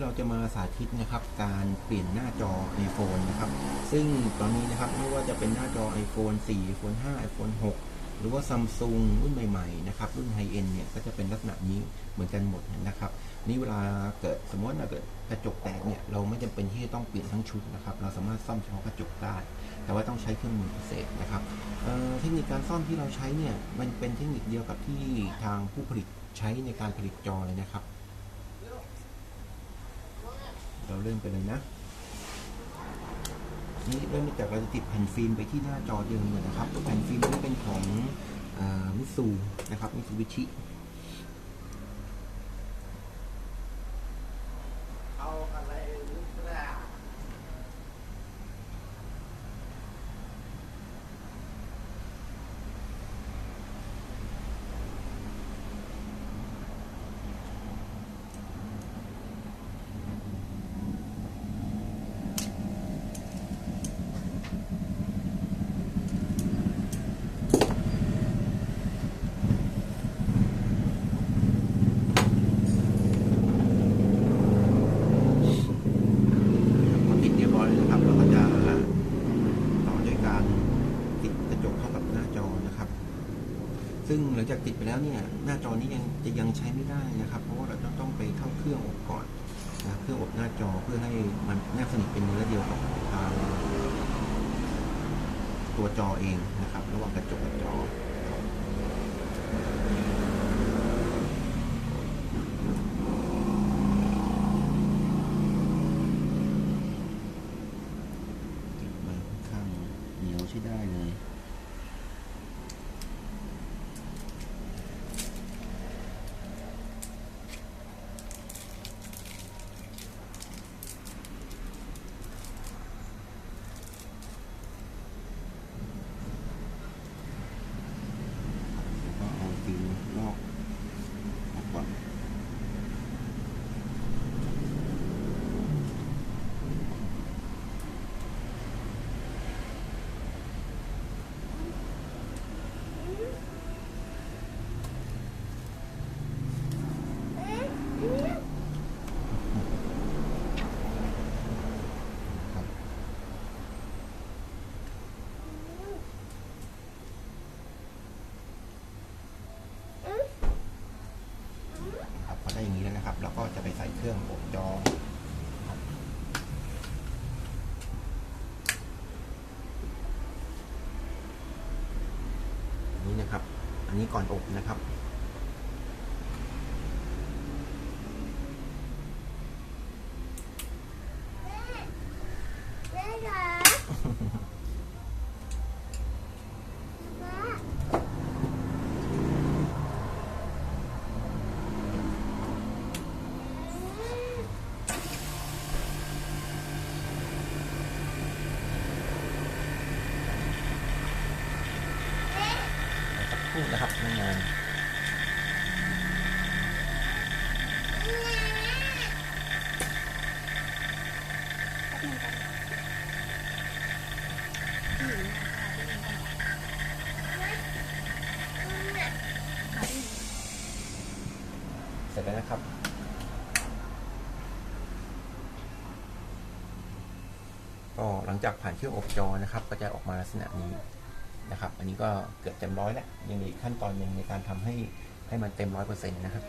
เราจะมาสาธิตนะครับ การเปลี่ยนหน้าจอ iPhone นะครับ ซึ่งตอนนี้นะครับไม่ว่าจะเป็นหน้าจอ iPhone 4 iPhone 5 iPhone 6 หรือว่า Samsung รุ่นใหม่ๆนะครับรุ่นไฮเอ็นเนี่ยก็จะเป็นลักษณะนี้เหมือนกันหมดนะครับนี่เวลาเกิดสมมติว่าเกิดกระจกแตกเนี่ยเราไม่จำเป็นที่จะต้องเปลี่ยนทั้งชุดนะครับ เราสามารถซ่อมเฉพาะกระจกได้ แต่ว่าต้องใช้เครื่องมือพิเศษนะครับเเทคนิคการซ่อมที่เราใช้เนี่ยมันเป็นเทคนิคเดียวกับที่ทางผู้ผลิตใช้ในการผลิตจอเลยนะครับ เรื่องไปเลยนะ นี่เริ่มจากเราจะติดแผ่นฟิล์มไปที่หน้าจอเดิมเลยนะครับแผ่นฟิล์มนี้เป็นของมิสูนะครับมิสูบิชิ เอาอะไรหรือเปล่า พอติดเรียบร้อยแล้วนะครับ เราก็จะต่อด้วยการติดกระจกเข้ากับหน้าจอนะครับ ซึ่งหลังจากติดไปแล้วเนี่ยหน้าจอนี้ยังจะยังใช้ไม่ได้นะครับ เพราะว่าเราต้องต้องไปเข้าเครื่องอบก่อนนะเครื่องอบหน้าจอเพื่อให้มันแนบสนิทเป็นเนื้อเดียวกับตัวจอเองนะครับ ระหว่างกระจกกับจอ ติดมาค่อนข้างเหนียวใช้ได้เลย แล้วก็เอาฟิล์มลอกออกก่อน ครับครับพอได้อย่าง นี้แล้วนะครับเราก็จะไปใส่เครื่องอบจอนี่นะครับ อันนี้ก่อนอบนะครับ แม่คะแม่ สักครู่นะครับไม่นานเสร็จแล้วนะครับก็หลังจากผ่านเครื่องอบจอนะครับ ก็จะออกมาลักษณะนี้ นะครับ อันนี้ก็เกือบเต็มร้อยแล้ว ยังมีขั้นตอนหนึ่งในการทำให้ให้มันเต็มร้อยเปอร์เซ็นต์นะครับ